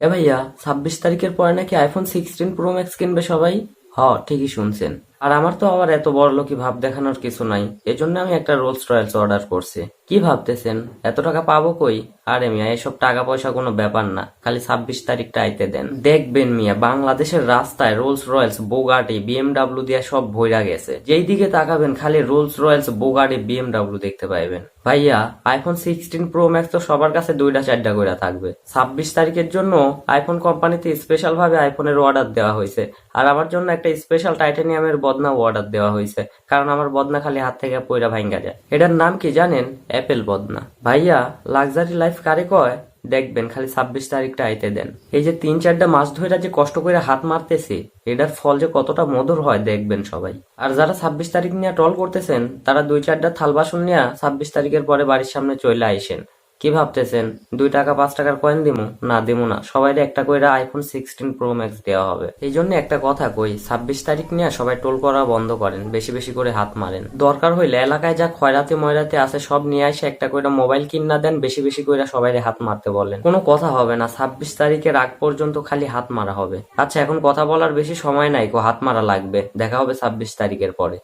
এ ভাইয়া, ছাব্বিশ তারিখের পরে নাকি আইফোন সিক্সটিন প্রো ম্যাক্স কিনবে সবাই? হ, ঠিকই শুনছেন। আর আমার তো আবার এত বড় লোকই ভাব দেখানোর কিছু নাই। এজন্য আমি একটা রোলস রয়েলস অর্ডার করছি। কি ভাবতেছেন? এত টাকা পাবো কই? আরে মিয়া, এসব টাকা পয়সা কোনো ব্যাপার না। খালি ছাব্বিশ তারিখটা আইতে দেন। দেখবেন মিয়া, বাংলাদেশের রাস্তায় রোলস রয়েলস বোগাটি বিএমডাব্লিউ দিয়ে সব ভইরা গেছে। যেই দিকে তাকাবেন, খালি রোলস রয়েলস বোগাটি বিএমডাব্লিউ দেখতে পাইবেন। ভাইয়া আইফোন সিক্সটিন প্রো ম্যাক্স তো সবার কাছে দুইটা চারটা করে থাকবে। ছাব্বিশ তারিখের জন্য আইফোন কোম্পানিতে স্পেশাল ভাবে আইফোনের অর্ডার দেওয়া হয়েছে আর আমার জন্য একটা স্পেশাল টাইটানিয়ামের বদনা অর্ডার দেওয়া হয়েছে কারণ আমার বদনা খালি হাত থেকে পয়রা ভাঙ্গা যায়। এটার নাম কি জানেন? অ্যাপেল বদনা। ভাইয়া, লাক্সারি লাইফ কারে কয়? দেখবেন, খালি ছাব্বিশ তারিখটা আইতে দেন। এই যে তিন চারটা মাস ধরে যে কষ্ট করে হাত মারতেছে, এটার ফল যে কতটা মধুর হয়, দেখবেন সবাই। আর যারা ছাব্বিশ তারিখ নিয়ে টল করতেছেন, তারা দুই চারটা থাল বাসন নিয়ে ছাব্বিশ তারিখের পরে বাড়ির সামনে চলে আইসেন। কি ভাবতেছেন? দুই টাকা, পাঁচ টাকার কয়েন দিমু? না দিমু না। সবাই একটা কইরা আইফোন সিক্সটিন প্রো ম্যাক্স দেওয়া হবে। এই জন্য একটা কথা কই, ছাব্বিশ তারিখ নিয়ে সবাই টোল করা বন্ধ করেন, বেশি বেশি করে হাত মারেন। দরকার হইলে এলাকায় যা খয়রাতে ময়রাতে আছে সব নিয়ে এসে একটা কইরা মোবাইল কিনা দেন, বেশি বেশি করে সবাই হাত মারতে বলেন। কোনো কথা হবে না, ছাব্বিশ তারিখের আগ পর্যন্ত খালি হাত মারা হবে। আচ্ছা এখন কথা বলার বেশি সময় নাই, কো হাত মারা লাগবে। দেখা হবে ছাব্বিশ তারিখের পরে।